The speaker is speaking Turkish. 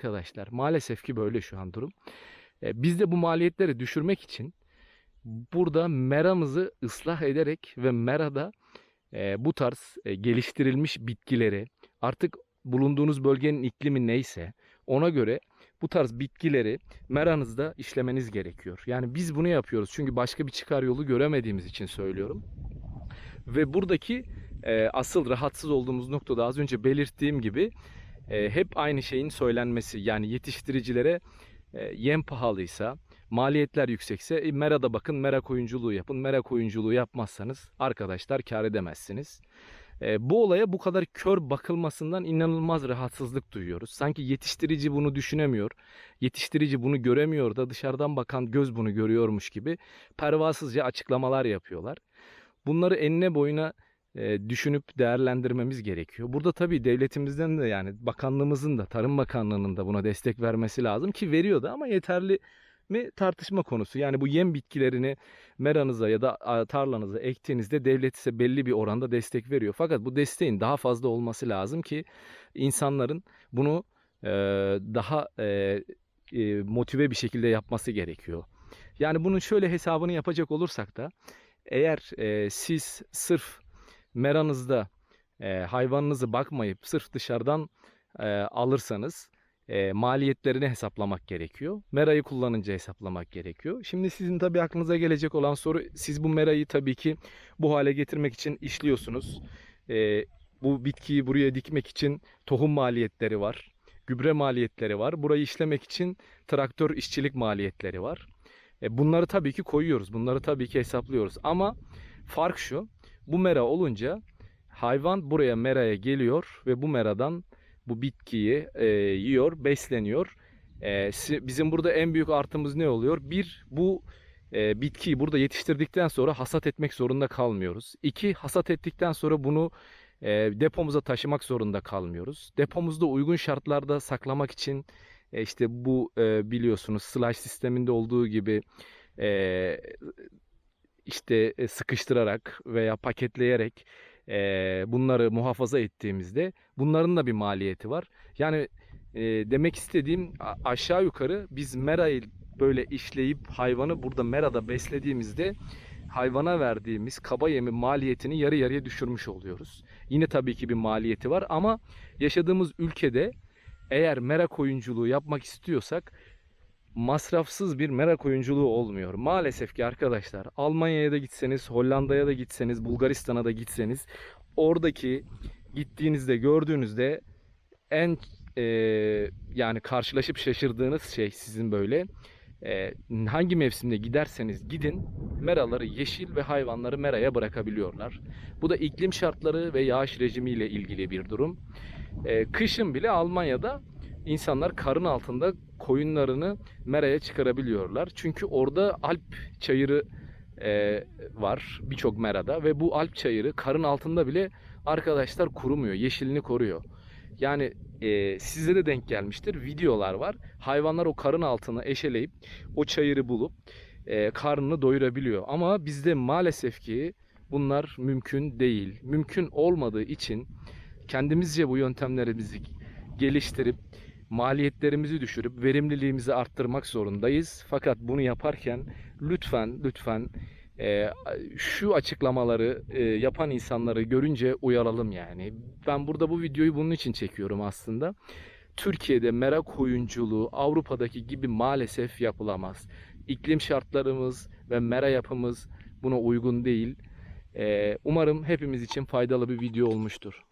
arkadaşlar. Maalesef ki böyle şu an durum. E, biz de bu maliyetleri düşürmek için burada meramızı ıslah ederek ve merada e, bu tarz e, geliştirilmiş bitkileri artık bulunduğunuz bölgenin iklimi neyse ona göre bu tarz bitkileri meranızda işlemeniz gerekiyor. Yani biz bunu yapıyoruz çünkü başka bir çıkar yolu göremediğimiz için söylüyorum. Ve buradaki e, asıl rahatsız olduğumuz noktada az önce belirttiğim gibi e, hep aynı şeyin söylenmesi. Yani yetiştiricilere e, yem pahalıysa, maliyetler yüksekse e, merada bakın, merak oyunculuğu yapın. Merak oyunculuğu yapmazsanız arkadaşlar kar edemezsiniz. E, bu olaya bu kadar kör bakılmasından inanılmaz rahatsızlık duyuyoruz. Sanki yetiştirici bunu düşünemiyor, yetiştirici bunu göremiyor da dışarıdan bakan göz bunu görüyormuş gibi pervasızca açıklamalar yapıyorlar. Bunları enine boyuna düşünüp değerlendirmemiz gerekiyor. Burada tabii devletimizden de yani bakanlığımızın da Tarım Bakanlığı'nın da buna destek vermesi lazım ki veriyordu ama yeterli mi tartışma konusu. Yani bu yem bitkilerini meranıza ya da tarlanıza ektiğinizde devlet ise belli bir oranda destek veriyor. Fakat bu desteğin daha fazla olması lazım ki insanların bunu daha motive bir şekilde yapması gerekiyor. Yani bunun şöyle hesabını yapacak olursak da eğer siz sırf meranızda e, hayvanınızı bakmayıp sırf dışarıdan e, alırsanız e, maliyetlerini hesaplamak gerekiyor. Merayı kullanınca hesaplamak gerekiyor. Şimdi sizin tabii aklınıza gelecek olan soru siz bu merayı tabii ki bu hale getirmek için işliyorsunuz. E, bu bitkiyi buraya dikmek için tohum maliyetleri var. Gübre maliyetleri var. Burayı işlemek için traktör işçilik maliyetleri var. E, bunları tabii ki koyuyoruz. Bunları tabii ki hesaplıyoruz. Ama fark şu. Bu mera olunca hayvan buraya meraya geliyor ve bu meradan bu bitkiyi e, yiyor, besleniyor. E, bizim burada en büyük artımız ne oluyor? Bir, bu e, bitkiyi burada yetiştirdikten sonra hasat etmek zorunda kalmıyoruz. İki, hasat ettikten sonra bunu e, depomuza taşımak zorunda kalmıyoruz. Depomuzda uygun şartlarda saklamak için e, işte bu e, biliyorsunuz slash sisteminde olduğu gibi e, işte e, sıkıştırarak veya paketleyerek e, bunları muhafaza ettiğimizde bunların da bir maliyeti var. Yani e, demek istediğim aşağı yukarı biz merayı böyle işleyip hayvanı burada merada beslediğimizde hayvana verdiğimiz kaba yemi maliyetini yarı yarıya düşürmüş oluyoruz. Yine tabii ki bir maliyeti var ama yaşadığımız ülkede eğer merak oyunculuğu yapmak istiyorsak masrafsız bir merak oyunculuğu olmuyor. Maalesef ki arkadaşlar Almanya'ya da gitseniz, Hollanda'ya da gitseniz, Bulgaristan'a da gitseniz oradaki gittiğinizde gördüğünüzde en e, yani karşılaşıp şaşırdığınız şey sizin böyle e, hangi mevsimde giderseniz gidin meraları yeşil ve hayvanları meraya bırakabiliyorlar. Bu da iklim şartları ve yağış rejimiyle ilgili bir durum. E, kışın bile Almanya'da insanlar karın altında koyunlarını meraya çıkarabiliyorlar. Çünkü orada Alp çayırı e, var birçok merada ve bu Alp çayırı karın altında bile arkadaşlar kurumuyor, yeşilini koruyor. Yani e, size de denk gelmiştir videolar var. Hayvanlar o karın altını eşeleyip o çayırı bulup e, karnını doyurabiliyor. Ama bizde maalesef ki bunlar mümkün değil. Mümkün olmadığı için kendimizce bu yöntemlerimizi geliştirip maliyetlerimizi düşürüp verimliliğimizi arttırmak zorundayız. Fakat bunu yaparken lütfen lütfen e, şu açıklamaları e, yapan insanları görünce uyaralım yani. Ben burada bu videoyu bunun için çekiyorum aslında. Türkiye'de merak oyunculuğu Avrupa'daki gibi maalesef yapılamaz. İklim şartlarımız ve mera yapımız buna uygun değil. E, umarım hepimiz için faydalı bir video olmuştur.